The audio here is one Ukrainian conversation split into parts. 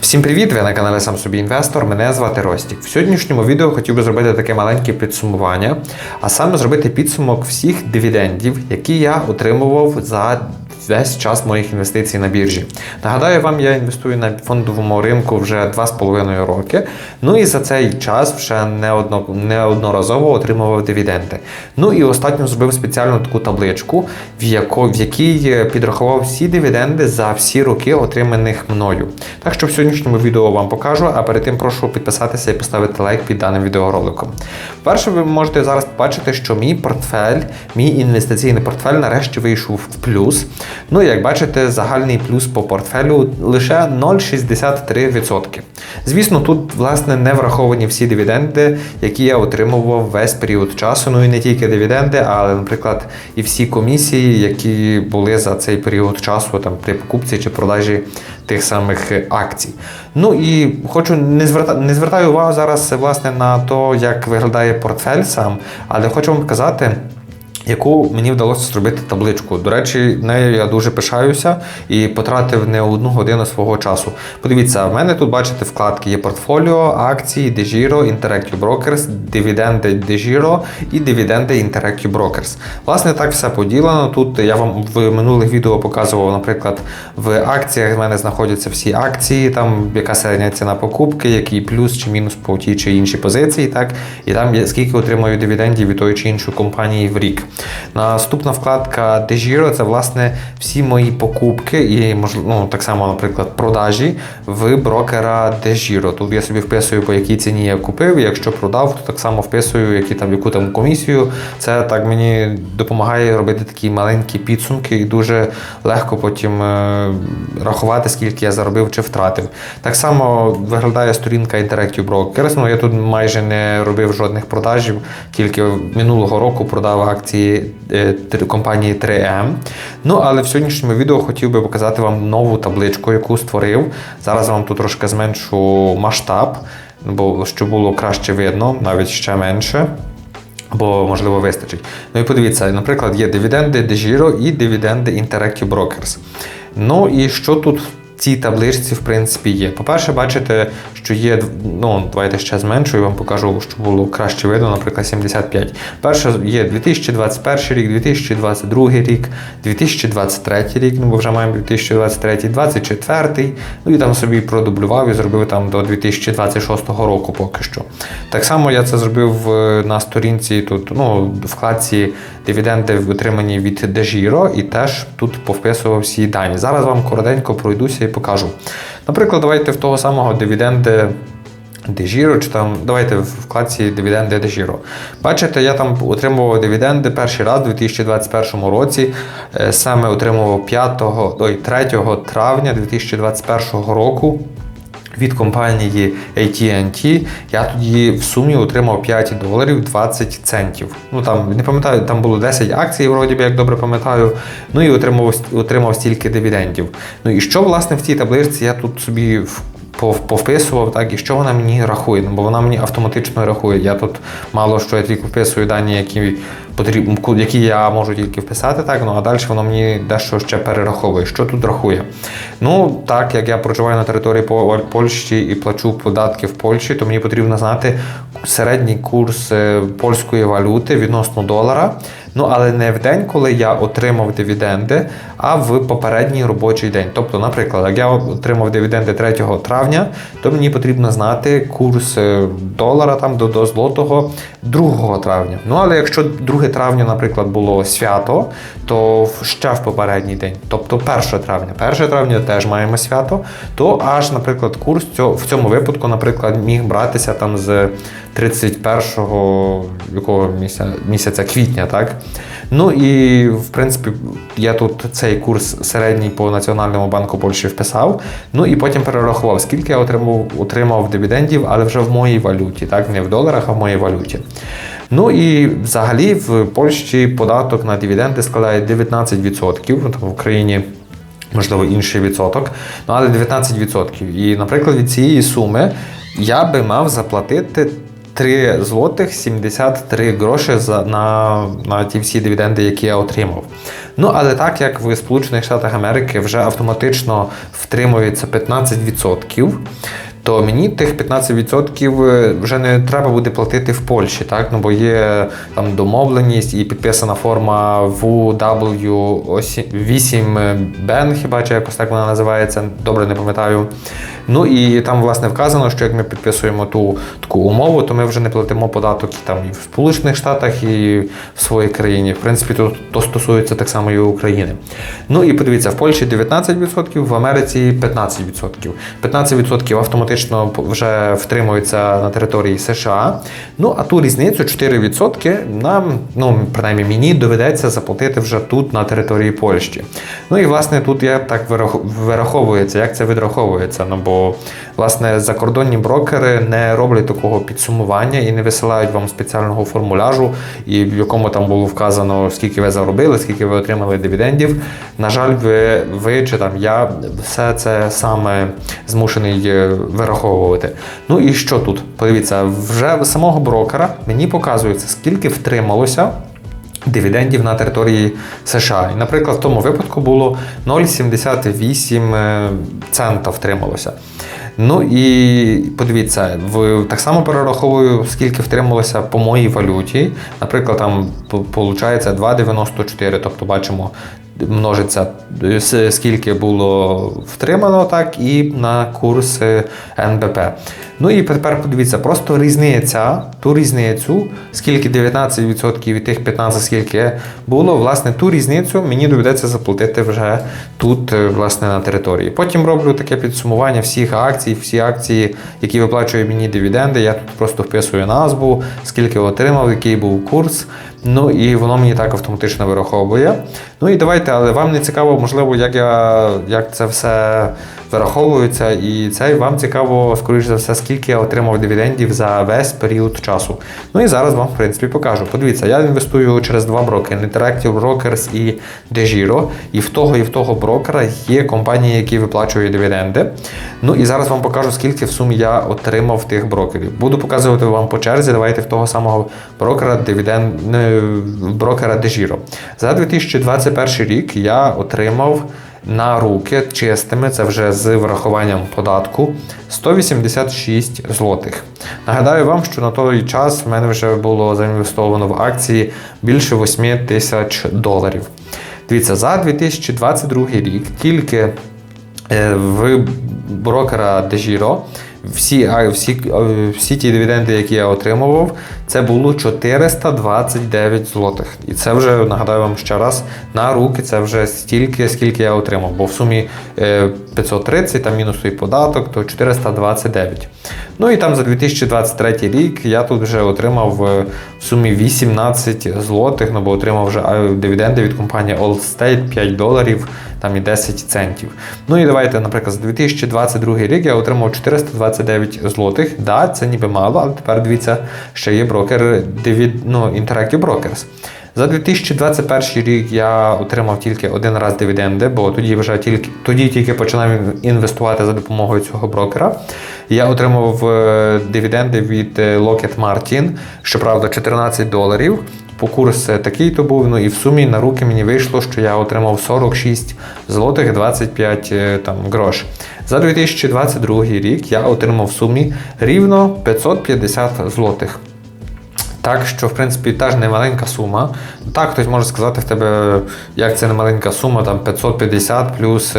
Всім привіт! Ви на каналі Сам Собі Інвестор. Мене звати Ростік. В сьогоднішньому відео хотів би зробити таке маленьке підсумування, а саме зробити підсумок всіх дивідендів, які я отримував за весь час моїх інвестицій на біржі. Нагадаю вам, я інвестую на фондовому ринку вже 2,5 роки. Ну і за цей час вже неодноразово отримував дивіденди. Ну і останньо зробив спеціальну таку табличку, в, яко, в якій підрахував всі дивіденди за всі роки, отриманих мною. Так що в сьогоднішньому відео вам покажу, а перед тим прошу підписатися і поставити лайк під даним відеороликом. Перше, ви можете зараз побачити, що мій портфель, мій інвестиційний портфель нарешті вийшов в плюс. Ну, як бачите, загальний плюс по портфелю лише 0,63%. Звісно, тут, власне, не враховані всі дивіденди, які я отримував весь період часу. Ну і не тільки дивіденди, але, наприклад, і всі комісії, які були за цей період часу там, при покупці чи продажі тих самих акцій. Ну і хочу не звертати не звертаю увагу зараз власне на те, як виглядає портфель сам, але хочу вам показати. Яку мені вдалося зробити табличку. До речі, нею я дуже пишаюся і потратив не одну годину свого часу. Подивіться, в мене тут бачите вкладки: є портфоліо, акції, Дежіро, Interactive Brokers, дивіденди Дежіро і дивіденди Interactive Brokers. Власне, так все поділено. Тут я вам в минулих відео показував, наприклад, в акціях в мене знаходяться всі акції, там яка середня ціна покупки, який плюс чи мінус по тій чи іншій позиції, так і там скільки отримую дивідендів від тої чи іншої компанії в рік. Наступна вкладка Degiro – це власне всі мої покупки і ну, так само, наприклад, продажі в брокера Degiro. Тут я собі вписую, по якій ціні я купив. Якщо продав, то так само вписую, які там яку там комісію. Це так мені допомагає робити такі маленькі підсумки, і дуже легко потім е, рахувати, скільки я заробив чи втратив. Так само виглядає сторінка Interactive Brokers. Ну, я тут майже не робив жодних продажів, тільки минулого року продав акції е, компанії 3M. Ну, але в сьогоднішньому відео хотів би показати вам нову табличку, яку створив. Зараз вам тут трошки зменшу масштаб, бо щоб було краще видно, навіть ще менше. Бо, можливо, вистачить. Ну і подивіться, наприклад, є дивіденди Degiro і дивіденди Interactive Brokers. Ну і що тут цій табличці, в принципі, є. По-перше, бачите, що є, ну, давайте ще зменшую, вам покажу, щоб було краще видно, наприклад, 75. Перше є 2021 рік, 2022 рік, 2023 рік, ну бо вже маємо 2023, 2024, ну і там собі продублював і зробив там до 2026 року поки що. Так само я це зробив на сторінці тут, ну, вкладці дивіденди отримані від Дежіро, і теж тут повписував всі дані. Зараз вам коротенько пройдуся і покажу. Наприклад, давайте в того самого дивіденди. Дежіро, чи там, давайте в вкладці дивіденди Дежіро. Бачите, я там отримував дивіденди перший раз у 2021 році. Е, саме отримував 5, ой, 3 травня 2021 року від компанії AT&T. Я тоді в сумі отримав 5 доларів 20 центів. Ну там не пам'ятаю, там було 10 акцій, вроді би, як добре пам'ятаю. Ну і отримав отримав стільки дивідендів. Ну і що власне в цій табличці я тут собі повписував, так, і що вона мені рахує, ну, бо вона мені автоматично рахує. Я тут мало що я тільки вписую дані, які потрібно, які я можу тільки вписати, так, ну а далі воно мені дещо ще перераховує. Що тут рахує? Ну, так, як я проживаю на території Польщі і плачу податки в Польщі, то мені потрібно знати середній курс е, польської валюти відносно долара. Ну, але не в день, коли я отримав дивіденди, а в попередній робочий день. Тобто, наприклад, як я отримав дивіденди 3 травня, то мені потрібно знати курс е, долара там до, до злотого 2 травня. Ну, але якщо 2 травня, наприклад, було свято, то ще в попередній день, тобто 1 травня. 1 травня теж маємо свято, то аж, наприклад, курс в цьому випадку, наприклад, міг братися там з 31 якого місяця, місяця квітня, так? Ну і в принципі я тут цей курс середній по Національному банку Польщі вписав. Ну і потім перерахував, скільки я отримав отримав дивідендів, але вже в моїй валюті, так, не в доларах, а в моїй валюті. Ну і взагалі в Польщі податок на дивіденди складає 19%, ну, там в Україні. Можливо, інший відсоток, ну але 19%. І, наприклад, від цієї суми я би мав заплатити 3 злотих 73 гроші за, на, на ті всі дивіденди, які я отримав. Ну, але так як в Сполучених Штатах Америки вже автоматично втримується 15%, то мені тих 15% вже не треба буде платити в Польщі, так? Ну, бо є там домовленість і підписана форма VW8BN, хіба чи якось так вона називається, добре не пам'ятаю. Ну і там, власне, вказано, що як ми підписуємо ту таку умову, то ми вже не платимо податок там і в Сполучених Штатах, і в своїй країні. В принципі, то, то стосується так само і України. Ну і подивіться, в Польщі 19%, в Америці 15%. 15% автоматично вже втримуються на території США. Ну а ту різницю 4% нам, ну принаймні мені, доведеться заплатити вже тут на території Польщі. Ну і власне тут я так вираховується, як це відраховується. Ну бо власне закордонні брокери не роблять такого підсумування і не висилають вам спеціального формуляжу, і в якому там було вказано, скільки ви заробили, скільки ви отримали дивідендів. На жаль, ви, ви чи там я все це саме змушений е, вираховувати. Ну і що тут? Подивіться, вже самого брокера мені показується, скільки втрималося. Дивідендів на території США. І, наприклад, в тому випадку було 0,78 е, цента втрималося. Ну і подивіться, в так само перераховую, скільки втрималося по моїй валюті. Наприклад, там виходить 2,94, тобто бачимо, множиться е, скільки було втримано, так і на курс НБП. Ну і тепер подивіться, просто різниця, ту різницю, скільки 19% від тих 15, скільки було, власне, ту різницю мені доведеться заплатити вже тут, е, власне, на території. Потім роблю таке підсумування всіх акцій, всі акції, які виплачують мені дивіденди. Я тут просто вписую назву, скільки отримав, який був курс. Ну і воно мені так автоматично вираховує. Ну і давайте, але вам не цікаво, можливо, як я як це все вираховується, і це вам цікаво, скоріш за все, скільки я отримав дивідендів за весь період часу. Ну і зараз вам, в принципі, покажу. Подивіться, я інвестую через два брокери: Interactive Brokers і DeGiro. І в того, і в того брокера є компанії, які виплачують дивіденди. Ну і зараз вам покажу, скільки в сумі я отримав тих брокерів. Буду показувати вам по черзі. Давайте в того самого брокера дивіденд не, брокера DeGiro. За 2021 рік я отримав на руки чистими, це вже з врахуванням податку 186 злотих. Нагадаю вам, що на той час в мене вже було заінвестовано в акції більше 8 тисяч доларів. Дивіться, за 2022 рік тільки е, в брокера DeGiro всі, а, всі, е, всі ті дивіденди, які я отримував, це було 429 злотих. І це вже нагадаю вам ще раз на руки. Це вже стільки, скільки я отримав. Бо в сумі е, 530, там мінус той податок, то 429. Ну і там за 2023 рік я тут вже отримав е, в сумі 18 злотих, ну бо отримав вже е, дивіденди від компанії Allstate 5 доларів там і 10 центів. Ну і давайте, наприклад, за 2022 рік я отримав 429 злотих. Да, це ніби мало, але тепер дивіться, ще є брокер ну, Interactive Brokers. За 2021 рік я отримав тільки один раз дивіденди, бо тоді вже тільки тоді тільки починав інвестувати за допомогою цього брокера. Я отримав е, дивіденди від е, Lockheed Martin, щоправда, 14 доларів. По курс е, такий то був, ну і в сумі на руки мені вийшло, що я отримав 46 злотих 25 е, там, грош. За 2022 рік я отримав в сумі рівно 550 злотих. Так, що в принципі теж не маленька сума. Так, хтось може сказати в тебе, як це не маленька сума, там 550 плюс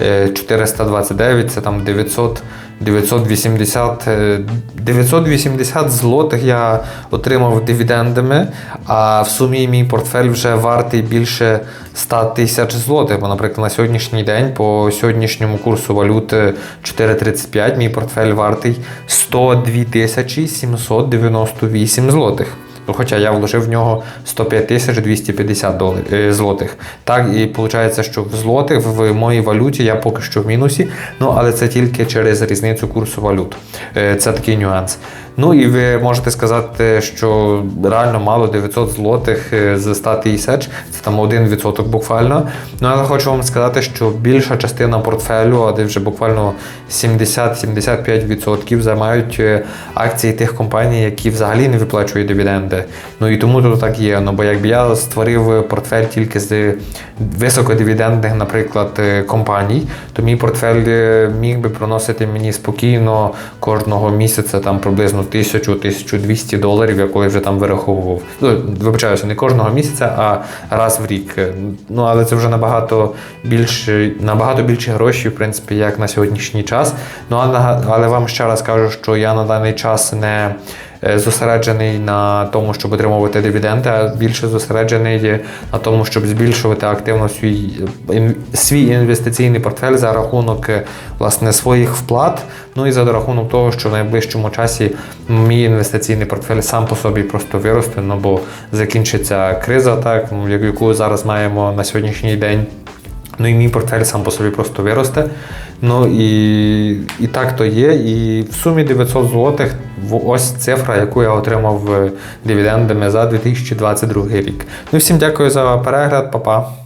е, 429, це там 900, 980, е, 980 злотих я отримав дивідендами, а в сумі мій портфель вже вартий більше 100 тисяч злотих. Бо, наприклад, на сьогоднішній день по сьогоднішньому курсу валюти 4,35 мій портфель вартий 102 тисячі 798 злотих. Ну, хоча я вложив в нього 105 тисяч 250 доларів, е, злотих. Так, і виходить, що в злотих в моїй валюті я поки що в мінусі, ну але це тільки через різницю курсу валют. Е, Це такий нюанс. Ну і ви можете сказати, що реально мало 900 злотих е, з 100 тисяч, це там 1% буквально. Ну але хочу вам сказати, що більша частина портфелю, а де вже буквально 70-75% займають е, акції тих компаній, які взагалі не виплачують дивіденди. Ну і тому тут так є. Ну бо якби я створив портфель тільки з високодивідендних, наприклад, е, компаній, то мій портфель міг би приносити мені спокійно кожного місяця там приблизно 1000-1200 доларів, я коли вже там вираховував. Ну, вибачаюся, не кожного місяця, а раз в рік. Ну але це вже набагато більше, набагато більше гроші, в принципі, як на сьогоднішній час. Ну але, вам ще раз кажу, що я на даний час не зосереджений на тому, щоб отримувати дивіденди, а більше зосереджений на тому, щоб збільшувати активно свій, свій інвестиційний портфель за рахунок е, власне своїх вплат. Ну і за рахунок того, що в найближчому часі мій інвестиційний портфель сам по собі просто виросте, ну бо закінчиться криза, так ну, яку зараз маємо на сьогоднішній день. Ну і мій портфель сам по собі просто виросте. Ну і, і так то є. І в сумі 900 злотих ось цифра, яку я отримав дивідендами за 2022 рік. Ну всім дякую за перегляд, па-па.